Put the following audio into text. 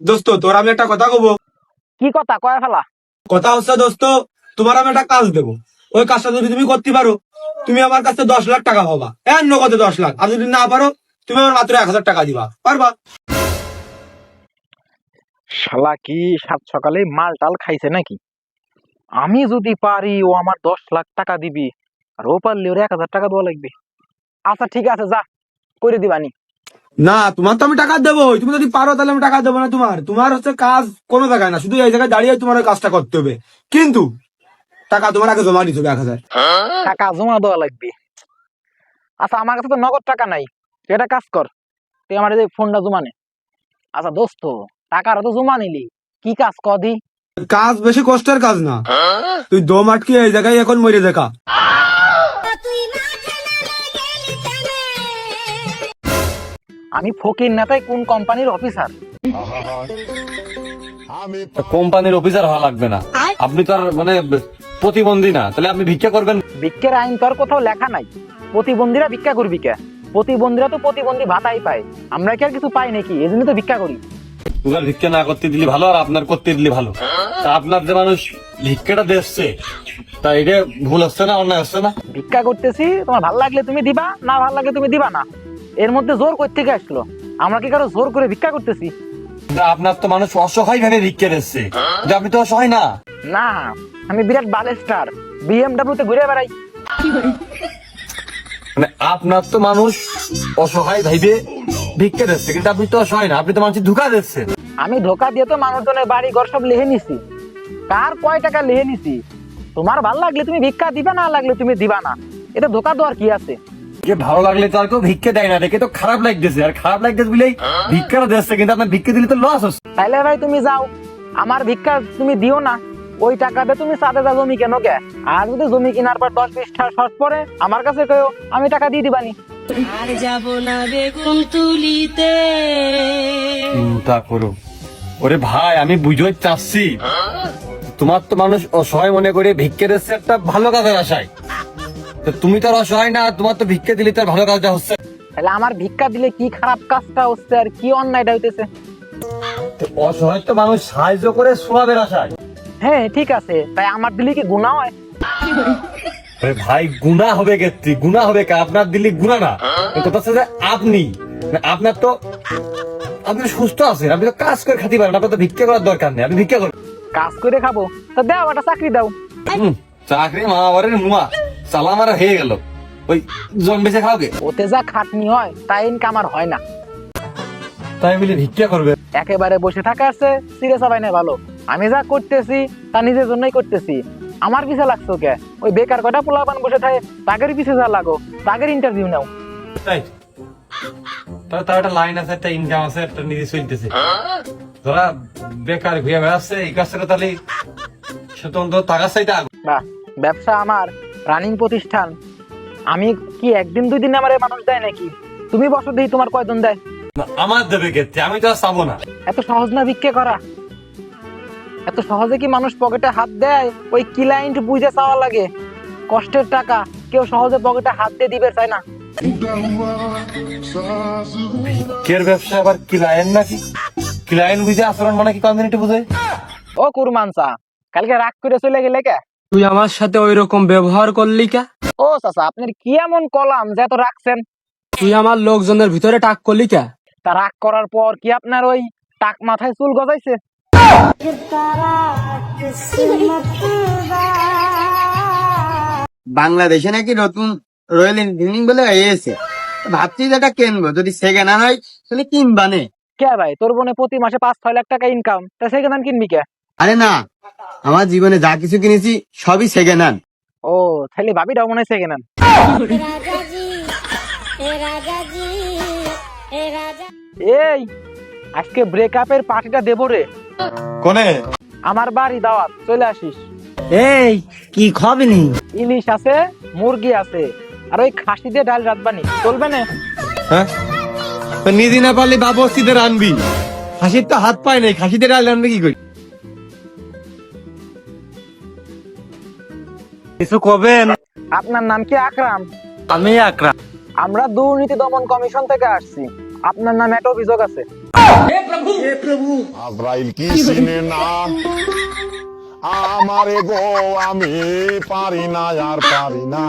দোস্ত তোর আমি একটা কথা কব? কি কথা? কয় ফেলা। কথা হচ্ছে দোস্ত তোমার আমি একটা কাজ দেবো। ওই কাজটা যদি তুমি করতে পারো তুমি আমার কাছে দশ লাখ টাকা পাবা। এর নগদে দশ লাখ। আর যদি না পারো তুমি আমার মাত্র এক হাজার টাকা দিবা। পারবা? শালা কি সাত সকালে মাল টাল খাইছে নাকি? আমি যদি পারি ও আমার দশ লাখ টাকা দিবি। আর ও পারলে ওর এক হাজার টাকা দেওয়া লাগবে। আচ্ছা ঠিক আছে যা করে দিবানি না। তোমার তো আমি টাকা দেবো তুমি যদি পারো তাহলে আমি টাকা দেবো না তোমার। তোমার হচ্ছে কাজ কোনো জায়গায় না। শুধু এই জায়গায় দাঁড়িয়ে তোমার ওই কাজটা করতে হবে। কিন্তু টাকা তোমার আগে জমা দিতে হবে এক হাজার। টাকা জমা দেওয়া লাগবে। আচ্ছা আমার কাছে তো নগদ টাকা নাই। তুই একটা কাজ কর। তুই আমার এই ফোনটা জমা নে। আচ্ছা দোস্ত টাকার তো জমা নিলি। কি কাজ কদি কাজ বেশি কষ্টের কাজ না। তুই দম আটকে এই জায়গায় এখন মরে দেখা। আমি ফকির নেতাই কোন কোম্পানির অফিসার? কোম্পানির অফিসার হওয়া লাগবে না। আপনি তো আর মানে প্রতিবন্ধী না। তাহলে আপনি ভিক্ষা করবেন? ভিক্ষের আইন তো আর কোথাও লেখা নাই। প্রতিবন্ধীরা ভিক্ষা করবি কে? প্রতিবন্ধীরা তো প্রতিবন্ধী ভাতাই পায়। আমরা কি আর কিছু পাই নাকি? এই জন্য তো ভিক্ষা করি। উনার ভিক্ষা না করতে দিলে ভালো আর আপনার করতে দিলে ভালো। তা আপনার যে মানুষ ভিক্ষাটা দেখছে তা এটা ভুল হচ্ছে না অন্যায় হচ্ছে না? ভিক্ষা করতেছি তোমার ভালো লাগলে তুমি দিবা না ভালো লাগলে তুমি দিবা না। এর মধ্যে জোর কই থেকে আসলো? আমরা কি কারও জোর করে ভিক্ষা করতেছি? আপনার তো মানুষ অসহায় ভাবে ভিক্ষা দিচ্ছে। যে আপনি তো অসহায় না। না আমি বিরাট বালেস্টার বিএমডব্লিউ তে ঘুরে বেড়াই। মানে আপনার তো মানুষ অসহায় ভাইবে ভিক্ষা দিচ্ছে কিন্তু আপনি তো অসহায় না আপনি তো মানুষ ধোকা দিচ্ছেন। আমি ধোকা দিয়ে তো মানুষজনের বাড়ি ঘর সব লিখে নিছি। কার কয় টাকা লিখে নিছি? তোমার ভালো লাগলে তুমি ভিক্ষা দিবা না লাগলে তুমি দিবা না। এটা ধোকা দেওয়ার কি আছে? যে ভালো লাগলে তো আর কেউ ভিক্ষা দেয় না দেখে তো খারাপ লাগতেছে। আর খারাপ লাগতেছে বলেই ভিক্ষাটা দিচ্ছে কিন্তু আপনার ভিক্ষা দিলে তো লস হচ্ছে। তাইলে ভাই তুমি যাও। আমার ভিক্ষা তুমি দিও না। ওই টাকা দিয়ে তুমি সাথে যা জমি কেন কে আর যদি জমি কেনার পর দশ বিশ টাকা শর্ট পরে আমার কাছে কেউ আমি টাকা দিয়ে দিবানি। আর যাব না বেগুন তুলিতে। চিন্তা করো। ওরে ভাই আমি বুঝতে চাচ্ছি তোমার তো মানুষ অসহায় মনে করে ভিক্ষে দিচ্ছে একটা ভালো কাজের আশায়। তো তুমি তো আর অসহায় না তোমার তো ভিক্ষে দিলে তো আর ভালো কাজটা হচ্ছে। তাহলে আমার ভিক্ষা দিলে কি খারাপ কাজটা হচ্ছে আর কি অন্যায়টা হইতেছে? তো অসহায় তো মানুষ সাহায্য করে সোয়াবের আশায়। হ্যাঁ ঠিক আছে। তাই আমার দিলে কি গুণা হয়? ভাই গুণা হবে ক্ষেত্রে গুণা হবে কা আপনার দিল্লি গুণা না। কথা হচ্ছে যে আপনি মানে আপনার তো আপনি সুস্থ আছেন আপনি তো কাজ করে খাতে পারেন আপনার তো ভিক্ষা করার দরকার নেই আপনি ভিক্ষা করেন। কাজ করে খাব তা দাও একটা চাকরি দাও। চাকরি মামাবারের মুয়া চালা মারা হয়ে গেল। ওই জন বেঁচে খাওকে ওতে যা খাটনি হয় তাই ইনকাম আর হয় না। তাই বলে ভিক্ষা করবে। একেবারে বসে থাকা আছে সিরিয়াস সবাই না ভালো। আমি যা করতেছি তা নিজের জন্যই করতেছি। আমার পিছে লাগছো কে? ওই বেকার কটা পোলাপান বসে থাকে তাগের পিছে যা লাগো তাগের ইন্টারভিউ নাও। তাই? তাহলে তার একটা লাইন আছে একটা ইনকাম আছে একটা নিজে চলতেছে। যারা বেকার ঘুরে বেড়াচ্ছে এই কাজটা তাহলে স্বতন্ত্র টাকা চাইতে বাহ ব্যবসা আমার রানিং প্রতিষ্ঠান। আমি কি একদিন দুই দিন আমার মানুষ দেয় নাকি? তুমি বছর দিই তোমার কয়জন দেয়। আমার দেবে ক্ষেত্রে আমি তো আর চাবো না। এত সহজ না ভিক্ষে করা। এত সহজে কি মানুষ পকেটে হাত দেয়? ওই ক্লায়েন্ট বুঝে চাওয়া লাগে। কষ্টের টাকা কেউ সহজে পকেটে হাত দিয়ে দিবে চায় না? কের ব্যবসা আবার ক্লায়েন্ট নাকি? ক্লায়েন্ট বুঝে আচরণ মানে কি কমিউনিটি বুঝে ও কুরমানসা কালকে রাগ করে চলে গেলে কে? তুই আমার সাথে ওই রকম ব্যবহার করলি কে? ও চাচা আপনার কি এমন কলাম যে এত রাখছেন? তুই আমার লোকজনের ভিতরে টাক করলি কে? তা রাগ করার পর কি আপনার ওই টাক মাথায় চুল গজাইছে? বাংলাদেশে নাকি নতুন রয়্যাল এনফিল্ডিং বলে এসে ভাবছি এটা কিনবো। যদি সেকেন্ড হ্যান্ড হয় তাহলে কিনবানে কে ভাই? তোর বোনে প্রতি মাসে পাঁচ ছয় লাখ টাকা ইনকাম তা সেখানে কিনবি কে? আরে না আমার জীবনে যা কিছু কিনেছি সবই সেকেন্ড হ্যান্ড ও তাহলে ভাবিটাও মনে হয় সেকেন্ড রাজা জি এ রাজা জি এ রাজা এই আজকে ব্রেকআপের পার্টিটা দেবো রে। কোনে? আমার বাড়ি দাওয়াত চলে আসিস। এই কি খাবি নি? ইলিশ আছে মুরগি আছে আর ওই খাসি দিয়ে ডাল রাতবানি চলবে না? হ্যাঁ? নিজে না পারলে বাবস্তিদের আনবি খাসির তো হাত পায় নাই খাসিদের আনলে আনবে কি করি? কিছু কবেন? আপনার নাম কি আকরাম? আমি আকরাম। আমরা দুর্নীতি দমন কমিশন থেকে আসছি। আপনার নামে একটা অভিযোগ আছে। আজরাইল কি চিনে না? আমারে গো আমি পারি না আর পারি না।